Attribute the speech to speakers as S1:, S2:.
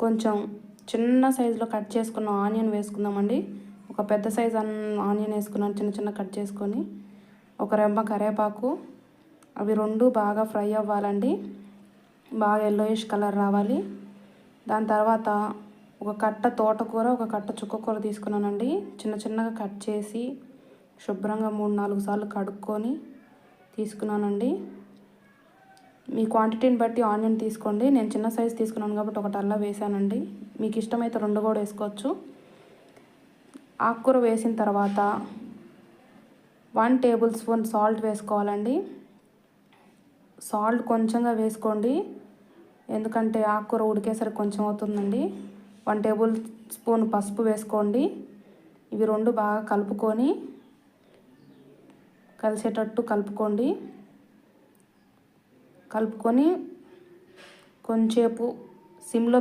S1: కొంచెం చిన్న సైజులో కట్ చేసుకున్న ఆనియన్ వేసుకుందామండి. ఒక పెద్ద సైజ్ ఆనియన్ వేసుకున్నాను చిన్న చిన్న కట్ చేసుకొని. ఒక రెమ్మ కరివేపాకు అవి రెండు బాగా ఫ్రై అవ్వాలండి. బాగా ఎల్లోయిష్ కలర్ రావాలి. దాని తర్వాత ఒక కట్ట తోటకూర ఒక కట్ట చుక్కకూర తీసుకున్నానండి. చిన్న చిన్నగా కట్ చేసి శుభ్రంగా మూడు నాలుగు సార్లు కడుక్కొని తీసుకున్నానండి. మీ క్వాంటిటీని బట్టి ఆనియన్ తీసుకోండి. నేను చిన్న సైజు తీసుకున్నాను కాబట్టి ఒకటి అల్లా వేసానండి మీకు ఇష్టమైతే రెండు కూడా వేసుకోవచ్చు. ఆకుకూర వేసిన తర్వాత వన్ టేబుల్ స్పూన్ సాల్ట్ వేసుకోవాలండి. సాల్ట్ కొంచెంగా వేసుకోండి. ఎందుకంటే ఆకుకూర ఉడికేసరికి కొంచెం అవుతుందండి. వన్ టేబుల్ స్పూన్ పసుపు వేసుకోండి. ఇవి రెండు బాగా కలుపుకొని కలిసేటట్టు కలుపుకోండి. కలుపుకొని కొంచెంసేపు సిమ్లో